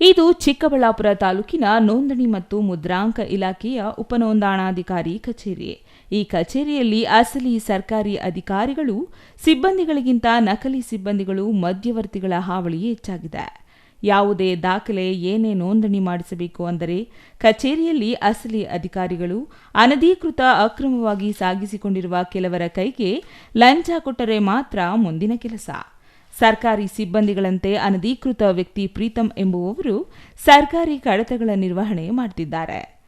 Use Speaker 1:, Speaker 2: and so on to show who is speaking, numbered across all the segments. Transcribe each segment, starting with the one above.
Speaker 1: ಇದು ಚಿಕ್ಕಬಳ್ಳಾಪುರ ತಾಲೂಕಿನ ನೋಂದಣಿ ಮತ್ತು ಮುದ್ರಾಂಕ ಇಲಾಖೆಯ ಉಪನೋಂದಣಾಧಿಕಾರಿ ಕಚೇರಿ. ಈ ಕಚೇರಿಯಲ್ಲಿ ಅಸಲಿ ಸರ್ಕಾರಿ ಅಧಿಕಾರಿಗಳು, ಸಿಬ್ಬಂದಿಗಳಿಗಿಂತ ನಕಲಿ ಸಿಬ್ಬಂದಿಗಳು ಮಧ್ಯವರ್ತಿಗಳ ಹಾವಳಿ ಹೆಚ್ಚಾಗಿದೆ. ಯಾವುದೇ ದಾಖಲೆ ಏನೇ ನೋಂದಣಿ ಮಾಡಿಸಬೇಕು ಅಂದರೆ ಕಚೇರಿಯಲ್ಲಿ ಅಸಲಿ ಅಧಿಕಾರಿಗಳು ಅನಧಿಕೃತ ಅಕ್ರಮವಾಗಿ ಸಾಗಿಸಿಕೊಂಡಿರುವ ಕೆಲವರ ಕೈಗೆ ಲಂಚ ಕೊಟ್ಟರೆ ಮಾತ್ರ ಮುಂದಿನ ಕೆಲಸ. ಸರ್ಕಾರಿ ಸಿಬ್ಬಂದಿಗಳಂತೆ ಅನಧಿಕೃತ ವ್ಯಕ್ತಿ ಪ್ರೀತಂ ಎಂಬುವವರು ಸರ್ಕಾರಿ ಕಡತಗಳ ನಿರ್ವಹಣೆ ಮಾಡುತ್ತಿದ್ದಾರೆ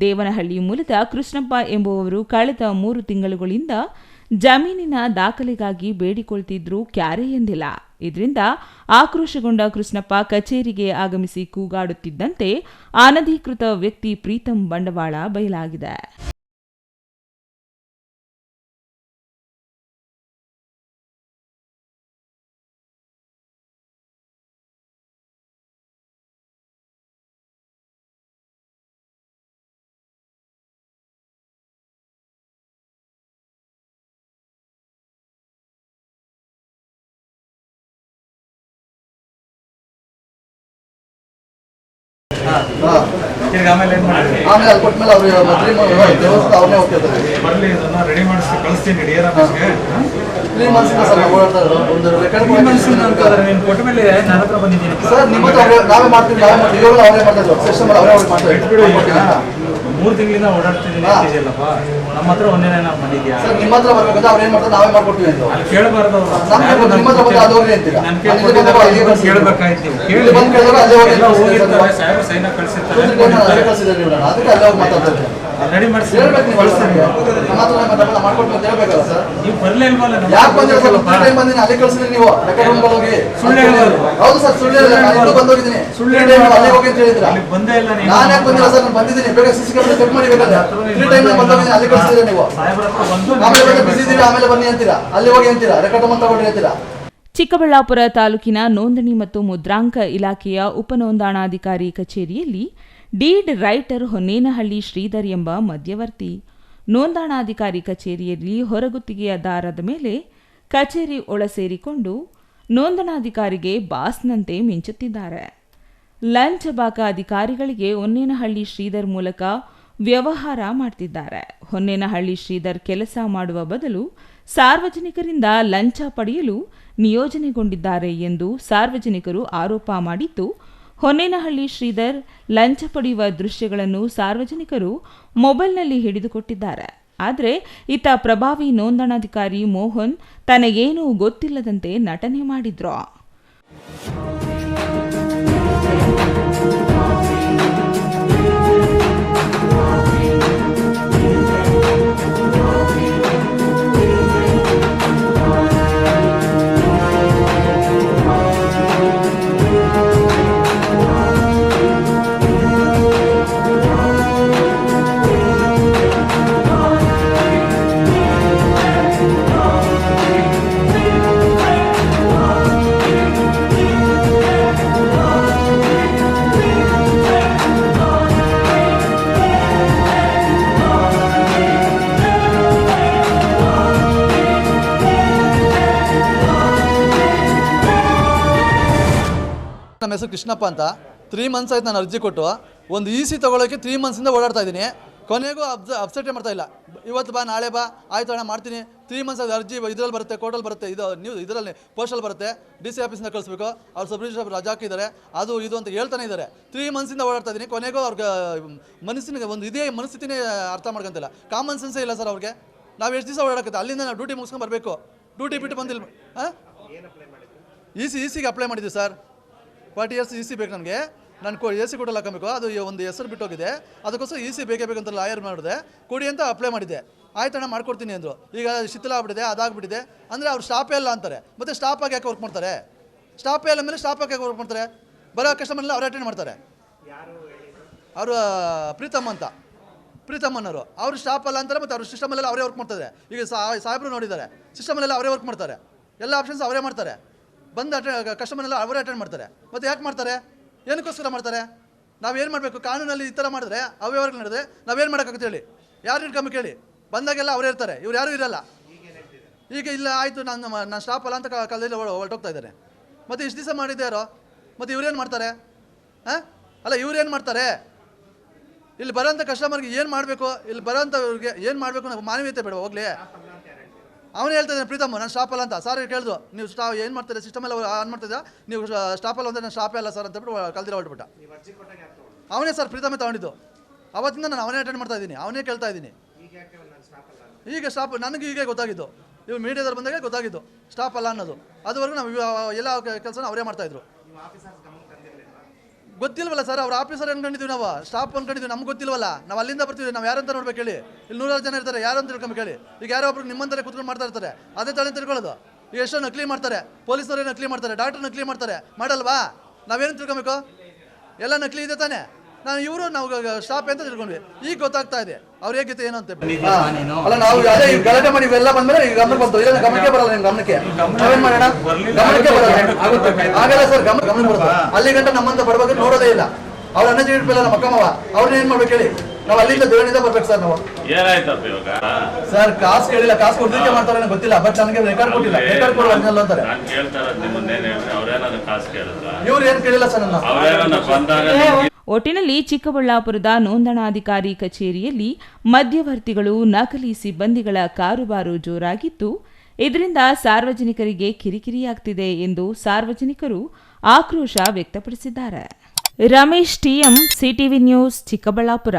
Speaker 1: ದೇವನಹಳ್ಳಿ ಮೂಲದ ಕೃಷ್ಣಪ್ಪ ಎಂಬುವವರು ಕಳೆದ ಮೂರು ತಿಂಗಳುಗಳಿಂದ ಜಮೀನಿನ ದಾಖಲೆಗಾಗಿ ಬೇಡಿಕೊಳ್ತಿದ್ರೂ ಕ್ಯಾರೆ ಎಂದಿಲ್ಲ. ಇದರಿಂದ ಆಕ್ರೋಶಗೊಂಡ ಕೃಷ್ಣಪ್ಪ ಕಚೇರಿಗೆ ಆಗಮಿಸಿ ಕೂಗಾಡುತ್ತಿದ್ದಂತೆ ಅನಧಿಕೃತ ವ್ಯಕ್ತಿ ಪ್ರೀತಂ ಬಂಡವಾಳ ಬಯಲಾಗಿದೆ.
Speaker 2: ಆಮೇಲೆ ಏನ್ ಮಾಡಿದ್ರಿ
Speaker 3: ಆಮೇಲೆ ಅಲ್ಲಿ ಕೊಟ್ಮೇಲೆ ಅವ್ರು ಮದ್ರಿ ದೇವಸ್ಥಾನ ಅವ್ರನ್ನೇ ಹೋಗ್ತಿರ್ತಾರೆ
Speaker 2: ಬರ್ಲಿ ಇದನ್ನ ರೆಡಿ ಮಾಡಿಸಿ ಕಳಿಸ್ತೀನಿ ಡಿ ಆರ್ ಆಫೀಸ್ಗೆ
Speaker 3: ತ್ರೀ ಮಂತ್ಸಿಂದ ಸರ್ ನಾವು ಓಡಾಡ್ತಾ ಇದ್ರು ಒಂದು ರೆಕಾರ್ಡ್
Speaker 2: ನೀನು ಕೊಟ್ಟ ಮೇಲೆ ನನ್ನ ಹತ್ರ ಬಂದಿದ್ದೀನಿ
Speaker 3: ಸರ್ ನಿಮ್ಮ ನಾವೇ ಮಾಡ್ತೀವಿ ನಾವೇ ಮಾಡ್ತೀವಿ. ಇವಾಗಲೂ ಅವರೇ ಮಾಡ್ತಾ ಇದ್ರು. ಸಿಸ್ಟಮ್ ಅವರೇ ಅವ್ರಿಗೆ ಮಾಡ್ತಾ ಇದ್ರು
Speaker 2: ಮೂರು ತಿಂಗಳಿಂದ ಓಡಾಡ್ತಿದ್ದೀನಿ ನಮ್ಮ ಹತ್ರ ಒಂದೇ ನಾವು
Speaker 3: ಸರ್ ನಿಮ್ಮ ಹತ್ರ ಬರ್ಬೇಕಂದ್ರೆ ಅವ್ರು ಏನ್ ಮಾಡ್ತಾರೆ? ನಾವೇ ಮಾಡ್ಕೊಡ್ತೀವಿ ಅಂತ.
Speaker 2: ಕೇಳಬಾರ್ದು ಅವ್ರು.
Speaker 3: ಹತ್ರ ಬಂದು ಅದು ಅಂತೀರಾ?
Speaker 2: ನಾನು. ಕೇಳ್ಬೇಕಾಯ್ತು. ಕೇಳಿ
Speaker 3: ಬಂದು ಕೇಳಿದ್ರೆ ಅಲ್ಲೇ ಹೋಗಿ
Speaker 2: ಎಲ್ಲ
Speaker 3: ಕಳ್ಸಿದ್ರು.
Speaker 2: ಹೋಗಿರ್ತಾರೆ ಸಾಹೇಬ್ರು ಸೈನ ಕಳಿಸಿರ್ತಾರೆ.
Speaker 3: ಸೂಚನೆ ನೀವು ಅದಕ್ಕೆ ಅಲ್ಲೇ ಹೋಗಿ ಮಾತಾಡ್ತಾ ಇದ್ದೀನಿ.
Speaker 2: ರೆಡಿ ಮಾಡಿಸಿ.
Speaker 3: ಹೇಳ್ಬೇಕು ನೀವು ಕಳಿಸ್ತೀನಿ. ನಮ್ಮ ಹತ್ರ ಮಾತಾಡಲ್ಲ ಮಾಡ್ಕೊಟ್ಟು ಅಂತ ಹೇಳ್ಬೇಕಲ್ಲ ಸರ್.
Speaker 2: ನೀವು ಬರ್ಲೇ ಇಲ್ವಲ್ಲ
Speaker 3: ಯಾಕೆ ಬಂದಿರೋ ಸರ್?
Speaker 2: ಹತ್ರ
Speaker 3: ಟೈಮ್ ಬಂದಿನಿ ಅಲ್ಲಿ ಕಳ್ಸಿದ್ರಿ ನೀವು. ರೆಕಾರ್ಡ್ ರೂಮ್ ಹೋಗಿ.
Speaker 2: ಸುಳ್ಳು ಹೇಳ್ಬಾರ್ದು.
Speaker 3: ಹೌದು ಸರ್ ಸುಳ್ಳು ಹೇಳಿಲ್ಲ ನಾನು ಇನ್ನೂ ಬಂದು
Speaker 2: ಸುಳ್ಳು
Speaker 3: Free time ಅಲ್ಲೇ ಹೋಗಿ ಅಂತ ಹೇಳಿದ್ರ.
Speaker 2: ಅಲ್ಲಿ ಬಂದೇ ಇಲ್ಲ ನೀನು.
Speaker 3: ನಾನು ಯಾಕೆ ಬಂದಿಲ್ಲ ಸರ್? ನಾನು ಬಂದಿದ್ದೀನಿ. ಬೇಕಾದ್ರೆ ಸಿಸಿ ಕ್ಯಾಮೆರಾ ಚೆಕ್ ಮಾಡಿ ಬೇಕಾದ್ರೆ. ಫ್ರೀ ಟೈಮ್ ಬಂದು ಹೋಗಿದ್ದೀನಿ ಅಲ್ಲಿ ಕಳ್ಸಿದ್ರೆ ನೀವು.
Speaker 2: ಸಾಹೇಬ್ರ ಹತ್ರ ಬಂದು
Speaker 3: ಆಮೇಲೆ ಬಂದು ಬಿಸಿ ಇದ್ದೀರಾ? ಆಮೇಲೆ ಬನ್ನಿ ಅಂತೀರಾ? ಅಲ್ಲಿ ಹೋಗಿ ಅಂತೀರಾ? ರೆಕಾರ್ಡ್ ರೂಮ್ ತಗೊಳ್ಳಿ ಅಂತೀರಾ?
Speaker 1: ಚಿಕ್ಕಬಳ್ಳಾಪುರ ತಾಲೂಕಿನ ನೋಂದಣಿ ಮತ್ತು ಮುದ್ರಾಂಕ ಇಲಾಖೆಯ ಉಪನೋಂದಣಾಧಿಕಾರಿ ಕಚೇರಿಯಲ್ಲಿ ಡೀಡ್ ರೈಟರ್ ಹೊನ್ನೇನಹಳ್ಳಿ ಶ್ರೀಧರ್ ಎಂಬ ಮಧ್ಯವರ್ತಿ. ನೋಂದಣಾಧಿಕಾರಿ ಕಚೇರಿಯಲ್ಲಿ ಹೊರಗುತ್ತಿಗೆಯದಾರದ ಮೇಲೆ ಕಚೇರಿ ಒಳ ಸೇರಿಕೊಂಡು ನೋಂದಣಾಧಿಕಾರಿಗೆ ಬಾಸ್ನಂತೆ ಮಿಂಚುತ್ತಿದ್ದಾರೆ. ಲಂಚ ಬಾಕ ಅಧಿಕಾರಿಗಳಿಗೆ ಹೊನ್ನೇನಹಳ್ಳಿ ಶ್ರೀಧರ್ ಮೂಲಕ ವ್ಯವಹಾರ ಮಾಡ್ತಿದ್ದಾರೆ. ಹೊನ್ನೇನಹಳ್ಳಿ ಶ್ರೀಧರ್ ಕೆಲಸ ಮಾಡುವ ಬದಲು ಸಾರ್ವಜನಿಕರಿಂದ ಲಂಚ ಪಡೆಯಲು ನಿಯೋಜನೆಗೊಂಡಿದ್ದಾರೆ ಎಂದು ಸಾರ್ವಜನಿಕರು ಆರೋಪ ಮಾಡಿದ್ದು ಹೊನ್ನೇನಹಳ್ಳಿ ಶ್ರೀಧರ್ ಲಂಚ ಪಡೆಯುವ ದೃಶ್ಯಗಳನ್ನು ಸಾರ್ವಜನಿಕರು ಮೊಬೈಲ್ನಲ್ಲಿ ಹಿಡಿದುಕೊಟ್ಟಿದ್ದಾರೆ. ಆದರೆ ಈತ ಪ್ರಭಾವಿ ನೋಂದಣಾಧಿಕಾರಿ ಮೋಹನ್ ತನಗೇನೂ ಗೊತ್ತಿಲ್ಲದಂತೆ ನಟನೆ ಮಾಡಿದ್ರು.
Speaker 3: ಹೆಸರು ಕೃಷ್ಣಪ್ಪ ಅಂತ. ತ್ರೀ ಮಂತ್ಸ್ ಆಯ್ತು ನಾನು ಅರ್ಜಿ ಕೊಟ್ಟು. ಒಂದು ಇ ಸಿ ತೊಗೊಳಕ್ಕೆ ತ್ರೀ ಮಂತ್ಸಿಂದ ಓಡಾಡ್ತಾ ಇದ್ದೀನಿ. ಕೊನೆಗೂ ಅಬ್ಸ ಅಪ್ಸೆಟೇ ಮಾಡ್ತಾ ಇಲ್ಲ. ಇವತ್ತು ಬಾ ನಾಳೆ ಬಾ ಆಯ್ತು ಅಣ್ಣ ಮಾಡ್ತೀನಿ. ತ್ರೀ ಮಂತ್ಸ್ ಅದು ಅರ್ಜಿ ಇದರಲ್ಲಿ ಬರುತ್ತೆ ಕೋರ್ಟಲ್ಲಿ ಬರುತ್ತೆ ಇದು ನೀವು ಇದರಲ್ಲಿ ಪೋಸ್ಟಲ್ಲಿ ಬರುತ್ತೆ. ಡಿ ಸಿ ಆಫೀಸಿಂದ ಕಳಿಸ್ಬೇಕು. ಅವ್ರು ಸಬ್ ರಿಜಿಸ್ಟರ್ ರಜಾ ಹಾಕಿದ್ದಾರೆ. ಅದು ಇದು ಅಂತ ಹೇಳ್ತಾನೆ ಇದ್ದಾರೆ. ತ್ರೀ ಮಂತ್ಸಿಂದ ಓಡಾಡ್ತಾ ಇದ್ದೀನಿ. ಕೊನೆಗೂ ಅವ್ರಿಗೆ ಮನಸ್ಸಿನ ಒಂದು ಇದೇ ಮನಸ್ಥಿತಿನೇ ಅರ್ಥ ಮಾಡ್ಕೊಂತಿಲ್ಲ. ಕಾಮನ್ ಸೆನ್ಸೇ ಇಲ್ಲ ಸರ್ ಅವ್ರಿಗೆ. ನಾವು ಎಷ್ಟು ದಿವಸ ಓಡಾಡಕತ್ತೆ? ಅಲ್ಲಿಂದ ನಾವು ಡ್ಯೂಟಿ ಮುಗಿಸ್ಕೊಂಡು ಬರಬೇಕು. ಡ್ಯೂಟಿ ಬಿಟ್ಟು ಬಂದಿಲ್ಲ ಹಾಂ? ಇ ಸಿ ಇ ಸಿಗೆ ಅಪ್ಲೈ ಮಾಡಿದ್ದೀವಿ sir. Forty years E C ಬೇಕು ನನಗೆ. ನಾನು ಕೊ ಎ ಸಿ ಕೂಡ ಹಾಕಬೇಕು. ಅದು ಒಂದು ಹೆಸರು ಬಿಟ್ಟೋಗಿದೆ. ಅದಕ್ಕೋಸ್ಕರ ಇ ಸಿ ಬೇಕೇ ಬೇಕಂತ ಲಾಯರ್ ಮಾಡಿದೆ. ಕೊಡಿ ಅಂತ ಅಪ್ಲೈ ಮಾಡಿದೆ. ಆಯ್ತು ಅಣ್ಣ, ಮಾಡ್ಕೊಡ್ತೀನಿ ಅಂದರು. ಈಗ ಶಿಥಿಲ ಆಗ್ಬಿಟ್ಟಿದೆ, ಅದಾಗ್ಬಿಟ್ಟಿದೆ. ಅಂದರೆ ಅವ್ರು ಸ್ಟಾಪೇ ಇಲ್ಲ ಅಂತಾರೆ. ಮತ್ತು ಸ್ಟಾಪ್ ಆಗಿ ಯಾಕೆ ವರ್ಕ್ ಮಾಡ್ತಾರೆ? ಸ್ಟಾಪೇ ಇಲ್ಲ ಮೇಲೆ ಸ್ಟಾಪ್ ಆಗಿ ಯಾಕೆ ವರ್ಕ್ ಮಾಡ್ತಾರೆ? ಬರೋ ಕಸ್ಟಮರ್ನ ಅವ್ರು ಅಟೆಂಡ್ ಮಾಡ್ತಾರೆ. ಅವರು ಪ್ರೀತಮ್ ಅಂತ. ಪ್ರೀತಮ್ಮನವರು ಅವರು ಸ್ಟಾಪ್ ಅಲ್ಲ ಅಂತಾರೆ ಮತ್ತು ಅವ್ರ ಸಿಸ್ಟಮಲ್ಲೆಲ್ಲ ಅವರೇ ವರ್ಕ್ ಮಾಡ್ತಾರೆ. ಈಗ ಸಾಹೇಬ್ರು ನೋಡಿದ್ದಾರೆ. ಸಿಸ್ಟಮಲ್ಲೆಲ್ಲ ಅವರೇ ವರ್ಕ್ ಮಾಡ್ತಾರೆ. ಎಲ್ಲ ಆಪ್ಷನ್ಸ್ ಅವರೇ ಮಾಡ್ತಾರೆ. ಬಂದು ಅಟೆ ಕಸ್ಟಮರ್ನೆಲ್ಲ ಅವರೇ ಅಟೆಂಡ್ ಮಾಡ್ತಾರೆ. ಮತ್ತು ಯಾಕೆ ಮಾಡ್ತಾರೆ? ಏನಕ್ಕೋಸ್ಕರ ಮಾಡ್ತಾರೆ? ನಾವೇನು ಮಾಡಬೇಕು? ಕಾನೂನಲ್ಲಿ ಈ ಥರ ಮಾಡಿದ್ರೆ ಅವ್ಯವಹಾರಗಳು ನಡೆದ್ರೆ ನಾವೇನು ಮಾಡೋಕ್ಕಾಗುತ್ತೆ ಹೇಳಿ? ಯಾರು ಇಟ್ಕೊಂಬೇಕು ಹೇಳಿ ಬಂದಾಗೆಲ್ಲ ಅವರೇ ಇರ್ತಾರೆ. ಇವ್ರು ಯಾರೂ ಇರಲ್ಲ. ಈಗ ಇಲ್ಲ, ಆಯಿತು, ನಾನು ನಾನು ಸ್ಟಾಪ್ ಅಲ್ಲ ಅಂತ ಕಾಲದಲ್ಲಿ ಹೊರ- ಹೊರಟೋಗ್ತಾ ಇದ್ದಾರೆ ಮತ್ತು ಇಷ್ಟು ದಿವಸ ಮಾಡಿದ್ದೆ ಯಾರೋ? ಮತ್ತು ಇವ್ರೇನು ಮಾಡ್ತಾರೆ? ಹಾಂ? ಅಲ್ಲ ಇವ್ರೇನು ಮಾಡ್ತಾರೆ? ಇಲ್ಲಿ ಬರೋಂಥ ಕಸ್ಟಮರ್ಗೆ ಏನು ಮಾಡಬೇಕು? ಇಲ್ಲಿ ಬರೋಂಥವ್ರಿಗೆ ಏನು ಮಾಡಬೇಕು ನಾವು ಮಾನವೀಯತೆ ಬೇಡ, ಹೋಗ್ಲಿ. ಅವನು ಹೇಳ್ತಾ ಇದ್ದಾನೆ ಪ್ರೀತಮ್ ನಾನು ಸ್ಟಾಪಲ್ಲ ಅಂತ. ಸರ್ ಕೇಳಿದ್ರು ನೀವು ಸ್ಟಾ ಏನು ಮಾಡ್ತಾರೆ ಸಿಸ್ಟಮ್ ಎಲ್ಲ ಆನ್ ಮಾಡ್ತಿದ್ದ ನೀವು ಸ್ಟಾಪಲ್ಲ ಅಂದರೆ ನಾನು ಸ್ಟಾಪೇ ಅಲ್ಲ ಸರ್ ಅಂತ ಹೇಳ್ಬಿಟ್ಟು ಕಲ್ದಿರ ಹೊರಟ್ಬಿಟ್ಟ. ಅವನೇ ಸರ್ ಪ್ರೀತಮೇ ತಗೊಂಡಿದ್ದು. ಅವತ್ತಿಂದ ನಾನು ಅವನೇ ಅಟೆಂಡ್ ಮಾಡ್ತಾ ಇದ್ದೀನಿ ಅವನೇ ಕೇಳ್ತಾ ಇದ್ದೀನಿ. ಈಗ ಸ್ಟಾಪ್ ನನಗೆ ಈಗ ಗೊತ್ತಾಗಿದ್ದು. ಇವು ಮೀಡಿಯಾದವ್ರು ಬಂದಾಗ ಗೊತ್ತಾಗಿದ್ದು. ಸ್ಟಾಪ್ ಅಲ್ಲ ಅನ್ನೋದು. ಅದುವರೆಗೂ ನಾವು ಎಲ್ಲ ಕೆಲಸನ ಅವರೇ ಮಾಡ್ತಾಯಿದ್ರು ಗೊತ್ತಿಲ್ವಲ್ಲ ಸರ್ ಅವ್ರ ಆಫೀಸರ್ ಅನ್ಕೊಂಡಿದ್ವಿ ನಾವು? ಸ್ಟಾಫ್ ಅನ್ಕೊಂಡಿದ್ದೀವಿ ನಮ್ಗೆ ಗೊತ್ತಿಲ್ವಲ್ಲ? ನಾವು ಅಲ್ಲಿಂದ ಬರ್ತೀವಿ ನಾವು ಯಾರಂತ ನೋಡ್ಬೇಕು ಹೇಳಿ. ಇಲ್ಲಿ ನೂರಾರು ಜನ ಇರ್ತಾರೆ, ಯಾರು ಅಂತ ತಿಳ್ಕೊಂಬೇಕು ಹೇಳಿ. ಈಗ ಯಾರೋ ಒಬ್ರು ನಿಮ್ಮಂತಾರೆ ಕುತ್ಕೊಂಡು ಮಾಡ್ತಾ ಇರ್ತಾರೆ. ಅದೇ ತಲೆ ತಿಳ್ಕೊಳ್ಳೋದು. ಈಗ ಎಷ್ಟೋ ನಕಲಿ ಮಾಡ್ತಾರೆ. ಪೊಲೀಸರು ನಕಲಿ ಮಾಡ್ತಾರೆ ಡಾಕ್ಟರ್ ನಕಲಿ ಮಾಡ್ತಾರೆ. ಮಾಡಲ್ವಾ? ನಾವೇನು ತಿಳ್ಕೊಬೇಕು? ಎಲ್ಲ ನಕಲಿ ಇದೆ ತಾನೇ? ನಾವು ಇವರು ನಾವು ಸ್ಟಾಪ್ ಅಂತ ತಿಳ್ಕೊಂಡ್ವಿ? ಈಗ ಗೊತ್ತಾಗ್ತಾ ಇದೆ. ಅವ್ರ ಹೇಗಿತ್ತು ಏನು ಅಂತ ಅಲ್ಲ ನಾವು ಅದೇ ಗಲಾಟೆ ಮಾಡಿ ಇವೆಲ್ಲ ಬಂದ್ಮೇಲೆ ಈಗ ಗಮನಕ್ಕೆ ಬಂತು. ಇಲ್ಲ ಗಮನಕ್ಕೆ ಬರಲ್ಲ ನಿಮ್ ಗಮನಕ್ಕೆ. ನಾವೇನ್ ಮಾಡೋಣ? ಗಮನಕ್ಕೆ ಬರಲ್ಲ. ಆಗಲ್ಲ ಸರ್ ಗಮನ ಗಮನ ಬರುತ್ತೆ. ಅಲ್ಲಿ ಗಂಟ ನಮ್ಮಂತ ಬರ್ಬೇಕು ನೋಡೋದೇ ಇಲ್ಲ. ಅವ್ರ ಅನ್ನ ಜೀವಿತ ಬೆಲ್ಲ ನಮ್ಮ ಅಕ್ಕಮ್ಮವ ಅವ್ರನ್ನ ಏನ್ ಮಾಡ್ಬೇಕು ಹೇಳಿ? ನಾವು ಅಲ್ಲಿಂದ ದೇವನಿಂದ ಬರ್ಬೇಕು ಸರ್ ನಾವು. ಸರ್ ಕಾಸು ಕೇಳಿಲ್ಲ. ಕಾಸು ಕೊಡ್ಲಿಕ್ಕೆ ಮಾಡ್ತಾರೆ ನನಗೆ ಗೊತ್ತಿಲ್ಲ. ಬಟ್ ನನಗೆ ರೆಕಾರ್ಡ್ ಕೊಟ್ಟಿಲ್ಲ. ರೆಕಾರ್ಡ್ ಕೊಡುವ ಅಂತಾರೆ.
Speaker 4: ನಾನು
Speaker 3: ಇವ್ರು ಏನ್ ಕೇಳಿಲ್ಲ ಸರ್ ನನ್ನ
Speaker 1: ಒಟ್ಟಿನಲ್ಲಿ ಚಿಕ್ಕಬಳ್ಳಾಪುರದ ನೋಂದಣಾಧಿಕಾರಿ ಕಚೇರಿಯಲ್ಲಿ ಮಧ್ಯವರ್ತಿಗಳು ನಕಲಿ ಸಿಬ್ಬಂದಿಗಳ ಕಾರುಬಾರು ಜೋರಾಗಿದ್ದು ಇದರಿಂದ ಸಾರ್ವಜನಿಕರಿಗೆ ಕಿರಿಕಿರಿಯಾಗ್ತಿದೆ ಎಂದು ಸಾರ್ವಜನಿಕರು ಆಕ್ರೋಶ ವ್ಯಕ್ತಪಡಿಸಿದ್ದಾರೆ. Ramesh TM, CTV news, Chikkaballapur.